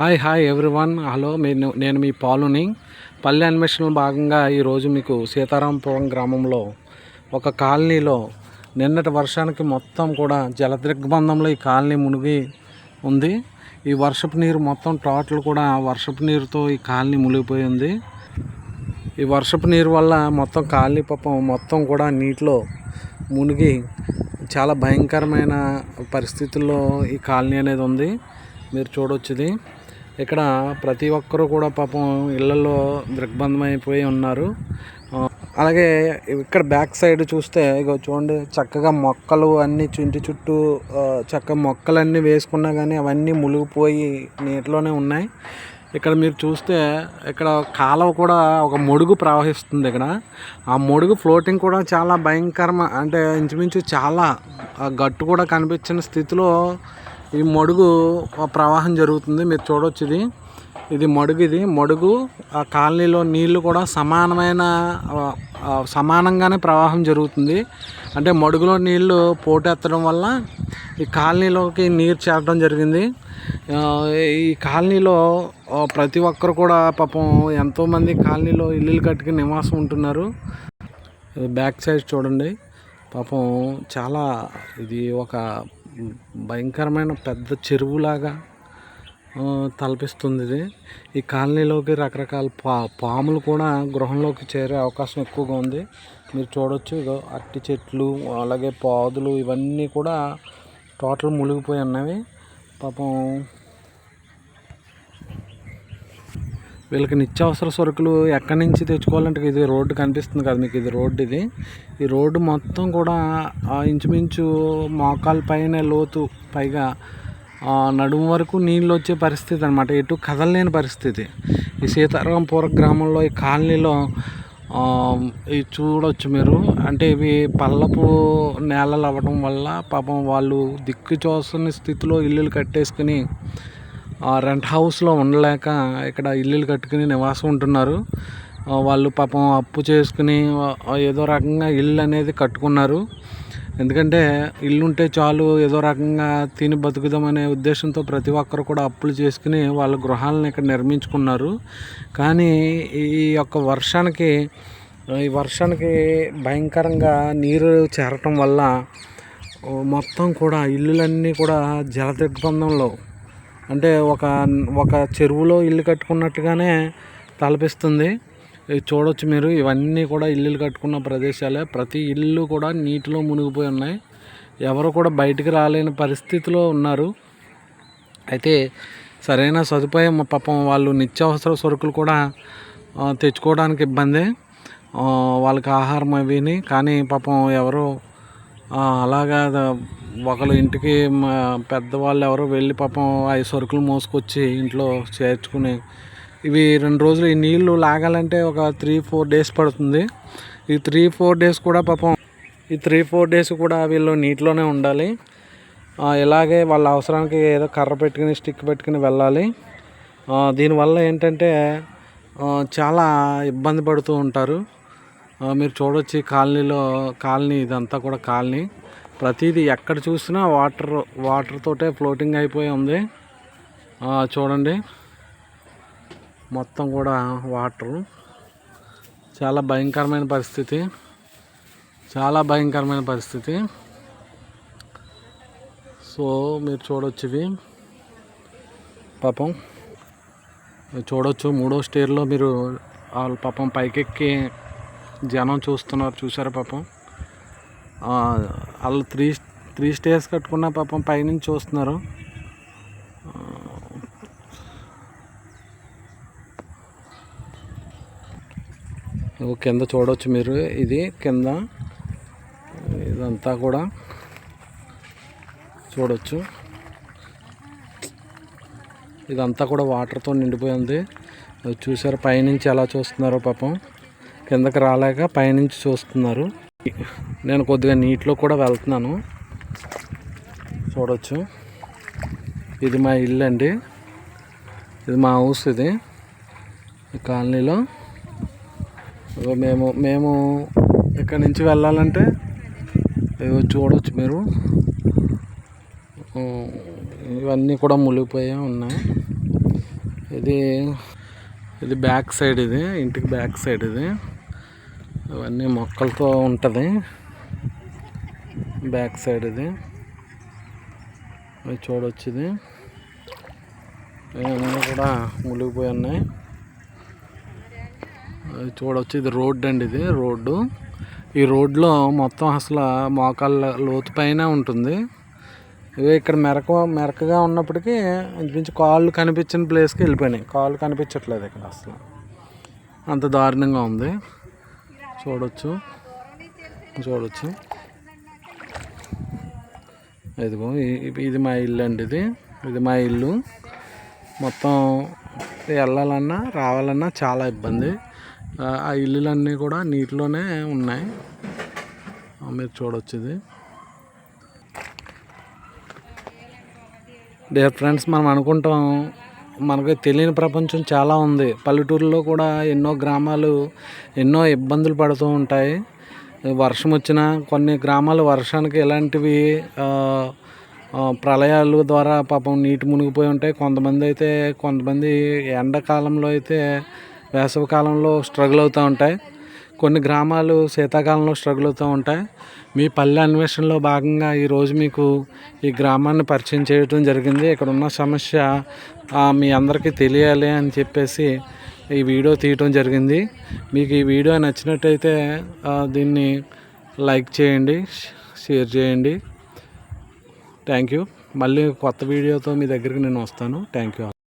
Hi hi everyone. Hello నేను నేను మీ పాలుని. పల్లె అన్వేషణలో భాగంగా ఈరోజు మీకు సీతారాంపురం గ్రామంలో ఒక కాలనీలో నిన్నటి వర్షానికి మొత్తం కూడా జలదిగ్బంధంలో ఈ కాలనీ మునిగి ఉంది. ఈ వర్షపు నీరు మొత్తం టోటల్ కూడా వర్షపు నీరుతో ఈ కాలనీ మునిగిపోయి ఉంది. ఈ వర్షపు నీరు వల్ల మొత్తం కాలనీ పాపం మొత్తం కూడా నీటిలో మునిగి చాలా భయంకరమైన పరిస్థితుల్లో ఈ కాలనీ అనేది ఉంది. మీరు చూడొచ్చుది. ఇక్కడ ప్రతి ఒక్కరూ కూడా పాపం ఇళ్ళలో దృగ్బంధం అయిపోయి ఉన్నారు అలాగే ఇక్కడ బ్యాక్ సైడ్ చూస్తే ఇగో చూడండి చక్కగా మొక్కలు అన్నీ ఇంటి చుట్టూ చక్కగా మొక్కలన్నీ వేసుకున్నా కానీ అవన్నీ మునిగిపోయి నీటిలోనే ఉన్నాయి. ఇక్కడ మీరు చూస్తే ఇక్కడ కాలువ కూడా ఒక మొడుగు ప్రవహిస్తుంది ఇక్కడ. ఆ మొడుగు ఫ్లోటింగ్ కూడా చాలా భయంకరమ అంటే ఇంచుమించు చాలా గట్టు కూడా కనిపించిన స్థితిలో ఈ మడుగు ప్రవాహం జరుగుతుంది. మీరు చూడొచ్చు ఇది. ఇది మడుగు ఇది. మడుగు ఆ కాలనీలో నీళ్ళు కూడా సమానమైన సమానంగానే ప్రవాహం జరుగుతుంది. అంటే మడుగులో నీళ్ళు పోటెత్తడం వల్ల ఈ కాలనీలోకి నీరు చేరడం జరిగింది. ఈ కాలనీలో ప్రతి ఒక్కరు కూడా పాపం ఎంతోమంది కాలనీలో ఇల్లులు కట్టుకుని నివాసం ఉంటున్నారు. బ్యాక్ సైడ్ చూడండి. పాపం చాలా ఇది ఒక భయంకరమైన పెద్ద చెరువులాగా తలపిస్తుంది ఇది. ఈ కాలనీలోకి రకరకాల పా పాములు కూడా గృహంలోకి చేరే అవకాశం ఎక్కువగా ఉంది. మీరు చూడొచ్చు ఇగో అరటి చెట్లు అలాగే పాదులు ఇవన్నీ కూడా టోటల్ మునిగిపోయి ఉన్నవి. పాపం వీళ్ళకి నిత్యావసర సరుకులు ఎక్కడి నుంచి తెచ్చుకోవాలంటే ఇది రోడ్డు కనిపిస్తుంది కదా మీకు ఇది రోడ్డు ఇది. ఈ రోడ్డు మొత్తం కూడా ఇంచుమించు మోకాల పైన లోతు పైగా నడుము వరకు నీళ్ళు వచ్చే పరిస్థితి అనమాట ఎటు కదలలేని పరిస్థితి. ఈ సీతారాంపుర గ్రామంలో ఈ కాలనీలో ఇవి చూడొచ్చు మీరు. అంటే ఇవి పల్లపు నేలలు అవ్వడం వల్ల పాపం వాళ్ళు దిక్కు చూసని స్థితిలో ఇల్లులు కట్టేసుకుని రెంట్ హౌస్లో ఉండలేక ఇక్కడ ఇల్లులు కట్టుకుని నివాసం ఉంటున్నారు. వాళ్ళు పాపం అప్పు చేసుకుని ఏదో రకంగా ఇల్లు అనేది కట్టుకున్నారు. ఎందుకంటే ఇల్లు ఉంటే చాలు ఏదో రకంగా తిని బతుకుదామనే ఉద్దేశంతో ప్రతి ఒక్కరు కూడా అప్పులు చేసుకుని వాళ్ళ గృహాలను ఇక్కడ నిర్మించుకున్నారు. కానీ ఈ యొక్క వర్షానికి ఈ వర్షానికి భయంకరంగా నీరు చేరటం వల్ల మొత్తం కూడా ఇల్లులన్నీ కూడా జలదిగ్బంధంలో. అంటే ఒక ఒక చెరువులో ఇల్లు కట్టుకున్నట్టుగానే తలపిస్తుంది. ఇది చూడొచ్చు మీరు ఇవన్నీ కూడా ఇల్లులు కట్టుకున్న ప్రదేశాలే. ప్రతి ఇల్లు కూడా నీటిలో మునిగిపోయి ఉన్నాయి. ఎవరు కూడా బయటికి రాలేని పరిస్థితిలో ఉన్నారు. అయితే సరైన సదుపాయం పాపం వాళ్ళు నిత్యావసర సరుకులు కూడా తెచ్చుకోవడానికి ఇబ్బంది. వాళ్ళకి ఆహారం అవిని కానీ పాపం ఎవరు అలాగా ఒకళ్ళు ఇంటికి మా పెద్దవాళ్ళు ఎవరో వెళ్ళి పాపం ఐదు సరుకులు మోసుకొచ్చి ఇంట్లో చేర్చుకుని ఇవి రెండు రోజులు ఈ నీళ్ళు లాగాలంటే ఒక త్రీ ఫోర్ డేస్ పడుతుంది. ఈ త్రీ ఫోర్ డేస్ కూడా పాపం ఈ త్రీ ఫోర్ డేస్ కూడా వీళ్ళు నీటిలోనే ఉండాలి. ఇలాగే వాళ్ళ అవసరానికి ఏదో కర్ర పెట్టుకుని స్టిక్ పెట్టుకుని వెళ్ళాలి. దీనివల్ల ఏంటంటే చాలా ఇబ్బంది పడుతూ ఉంటారు. మీరు చూడొచ్చు కాలనీలో కాలనీ ఇదంతా కూడా కాలనీ. ప్రతిదీ ఎక్కడ చూసినా వాటర్ వాటర్ తోటే ఫ్లోటింగ్ అయిపోయి ఉంది. చూడండి. మొత్తం కూడా వాటరు. చాలా భయంకరమైన పరిస్థితి. చాలా భయంకరమైన పరిస్థితి. సో మీరు చూడొచ్చు ఇవి. పాపం. చూడొచ్చు మూడో స్టేర్లో మీరు వాళ్ళు పాపం పైకెక్కి జనం చూస్తున్నారు చూసారా పాపం? వాళ్ళు త్రీ త్రీ స్టేర్స్ కట్టుకున్న పాపం పైనుంచి చూస్తున్నారు. కింద చూడవచ్చు మీరు. ఇది కింద ఇదంతా కూడా చూడవచ్చు ఇదంతా కూడా వాటర్తో నిండిపోయింది అది చూసారు పైనుంచి ఎలా చూస్తున్నారో పాపం. కిందకి రాలేక పైనుంచి చూస్తున్నారు. నేను కొద్దిగా నీటిలో కూడా వెళ్తున్నాను. చూడవచ్చు ఇది మా ఇల్లు అండి. ఇది మా హౌస్ ఇది. ఈ కాలనీలో. మేము మేము ఇక్కడ నుంచి వెళ్ళాలంటే చూడవచ్చు మీరు. ఇవన్నీ కూడా మునిగిపోయే ఉన్నాయి. ఇది ఇది బ్యాక్ సైడ్ ఇది ఇంటికి బ్యాక్ సైడ్ ఇది. ఇవన్నీ మొక్కలతో ఉంటుంది. బ్యాక్ సైడ్ ఇది. అది చూడవచ్చు ఇది ఇవన్నీ కూడా మునిగిపోయి ఉన్నాయి. అది చూడవచ్చు ఇది రోడ్డు అండి ఇది రోడ్డు. ఈ రోడ్లో మొత్తం అసలు మోకాళ్ళ లోతు పైన ఉంటుంది. ఇవి ఇక్కడ మెరక మెరకగా ఉన్నప్పటికీ ఇంచుమించు కాళ్ళు కనిపించిన ప్లేస్కి వెళ్ళిపోయినాయి. కాళ్ళు కనిపించట్లేదు ఇక్కడ అసలు. అంత దారుణంగా ఉంది. చూడవచ్చు చూడొచ్చు. ఇదిగో ఇది మా ఇల్లు అండి ఇది. ఇది మా ఇల్లు. మొత్తం వెళ్ళాలన్నా రావాలన్నా చాలా ఇబ్బంది. ఆ ఇల్లులన్నీ కూడా నీటిలోనే ఉన్నాయి. మీరు చూడొచ్చు ఇది. డియర్ ఫ్రెండ్స్ మనం అనుకుంటాం మనకు తెలియని ప్రపంచం చాలా ఉంది. పల్లెటూరులో కూడా ఎన్నో గ్రామాలు ఎన్నో ఇబ్బందులు పడుతూ ఉంటాయి. వర్షం వచ్చినా కొన్ని గ్రామాలు వర్షానికి ఎలాంటివి ప్రళయాలు ద్వారా పాపం నీటి మునిగిపోయి ఉంటాయి. కొంతమంది అయితే కొంతమంది ఎండాకాలంలో అయితే వేసవి కాలంలో స్ట్రగుల్ అవుతూ ఉంటాయి. కొన్ని గ్రామాలు శీతాకాలంలో స్ట్రగుల్ అవుతూ ఉంటాయి. మీ పల్లె అన్వేషణలో భాగంగా ఈరోజు మీకు ఈ గ్రామాన్ని పరిచయం చేయడం జరిగింది. ఇక్కడ ఉన్న సమస్య మీ అందరికీ తెలియాలి అని చెప్పేసి ఈ వీడియో తీయటం జరిగింది. మీకు ఈ వీడియో నచ్చినట్టయితే దీన్ని లైక్ చేయండి షేర్ చేయండి. Thank you. మళ్ళీ కొత్త వీడియోతో మీ దగ్గరికి నేను వస్తాను. Thank you